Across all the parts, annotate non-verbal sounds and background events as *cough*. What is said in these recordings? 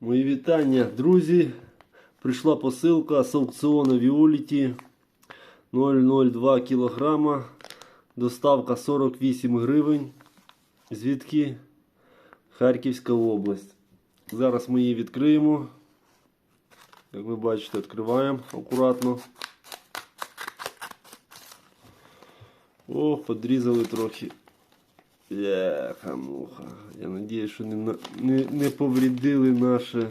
Мої вітання, друзі. Прийшла посилка з аукціону Violet 002 кг. Доставка 48 гривень. Звідки? Харківська область. Зараз ми її відкриємо. Як ви бачите, відкриваємо акуратно. О, подрізали трохи. Яха муха. Я надіюсь, що не, не, не повредили наше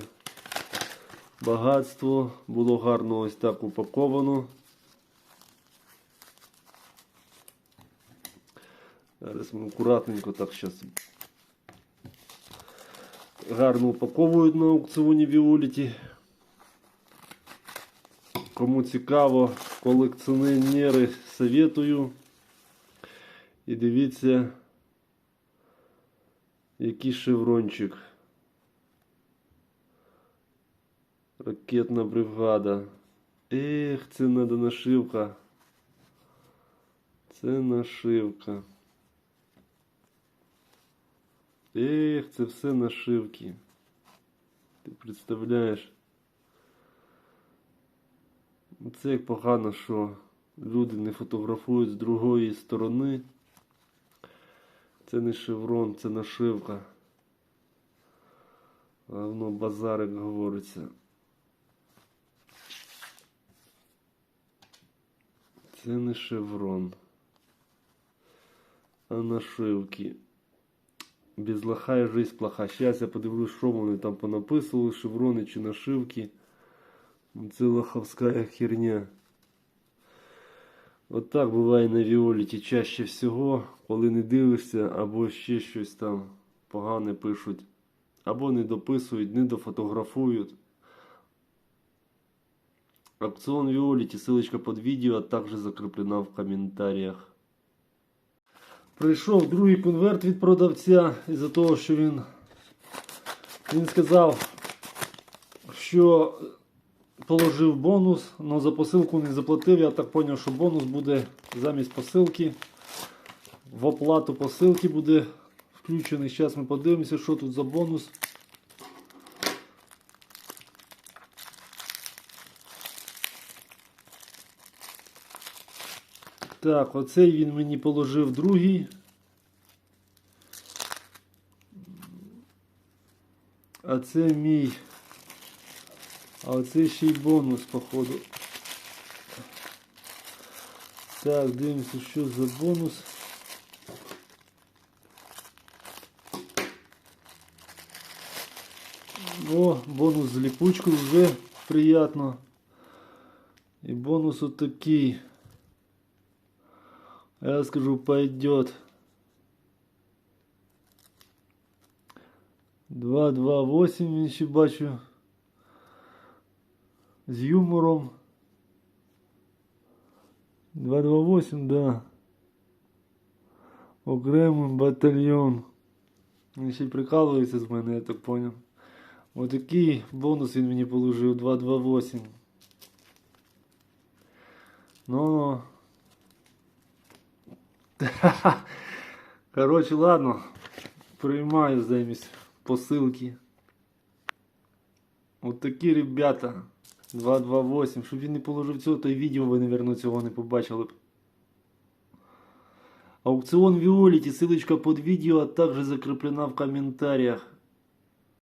багатство. Було гарно ось так упаковано. Зараз ми акуратненько так зараз гарно упаковують на аукціоні Віоліті. Кому цікаво, колекціонери советую. І дивіться, який шеврончик. Ракетна бригада. Ех, це надо нашивка. Це нашивка. Ех, це все нашивки. Ти представляєш? Це як погано, що люди не фотографують з другої сторони. Це не шеврон, це нашивка. Воно базарик говориться. Це не шеврон. А нашивки. Без лоха і жизнь плоха. Зараз я подивлюсь, що вони там понаписували, шеврони чи нашивки. Це лоховська херня. От так буває на Віоліті чаще всього, коли не дивишся, або ще щось там погане пишуть, або не дописують, не дофотографують. Аукціон Віоліті, ссылочка під відео, а також закріплена в коментарях. Прийшов другий конверт від продавця із-за того, що він, він сказав, що положив бонус, але за посилку не заплатив. Я так зрозумів, що бонус буде замість посилки. В оплату посилки буде включений. Зараз ми подивимося, що тут за бонус. Так, оцей він мені положив другий. А це мій. А оце ще й бонус, походу. Так, дивимося, що за бонус. О, бонус з ліпучкою вже приємно. І бонус от такий. Я скажу, пойдет. 228 він ще бачу. З юмором. 228, да. Окремий батальйон. Він ще й прикалується з мене, я так поняв. Отакий бонус він мені положив 228. Ну. *laughs* Короче, ладно. Приймаю замість посилки. От такі ребята. 228. Щоб він не положив цього, то й відео ви, мабуть, цього не побачили б. Аукціон Віоліті, ссылочка под відео, а також закреплена в коментарях.